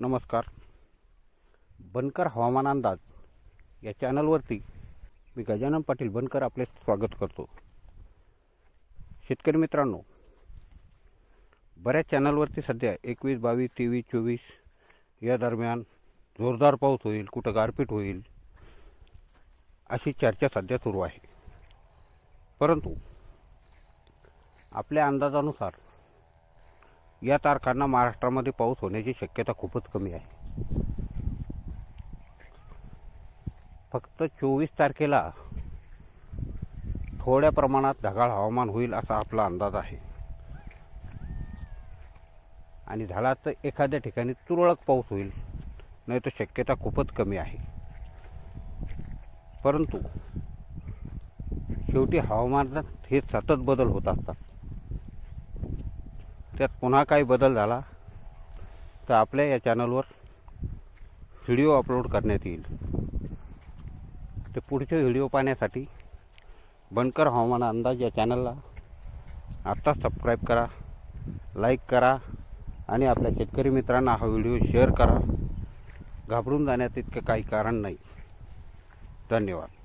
नमस्कार. बनकर हवामान अंदाज या चॅनलवरती मी गजानन पाटील बनकर आपले स्वागत करतो. शेतकरी मित्रांनो बऱ्याच चॅनलवरती सध्या एकवीस बावीस तेवीस चोवीस या दरम्यान जोरदार पाऊस होईल कुठं गारपीट होईल अशी चर्चा सध्या सुरू आहे. परंतु आपल्या अंदाजानुसार या तारखांना महाराष्ट्रामध्ये पाऊस होण्याची शक्यता खूपच कमी आहे. फक्त चोवीस तारखेला थोड्या प्रमाणात ढगाळ हवामान होईल असा आपला अंदाज आहे. आणि झाला तर एखाद्या ठिकाणी तुरळक पाऊस होईल नाही तर शक्यता खूपच कमी आहे. परंतु शेवटी हवामानात हे सतत बदल होत असतात. त्यात पुन्हा काही बदल झाला तर आपल्या या चॅनलवर व्हिडिओ अपलोड करण्यात येईल. तर पुढचे व्हिडिओ पाहण्यासाठी बनकर हवामान अंदाज या चॅनलला आत्ता सबस्क्राईब करा लाईक करा आणि आपल्या शेतकरी मित्रांना हा व्हिडिओ शेअर करा. घाबरून जाण्यात इतकं काही कारण नाही. धन्यवाद.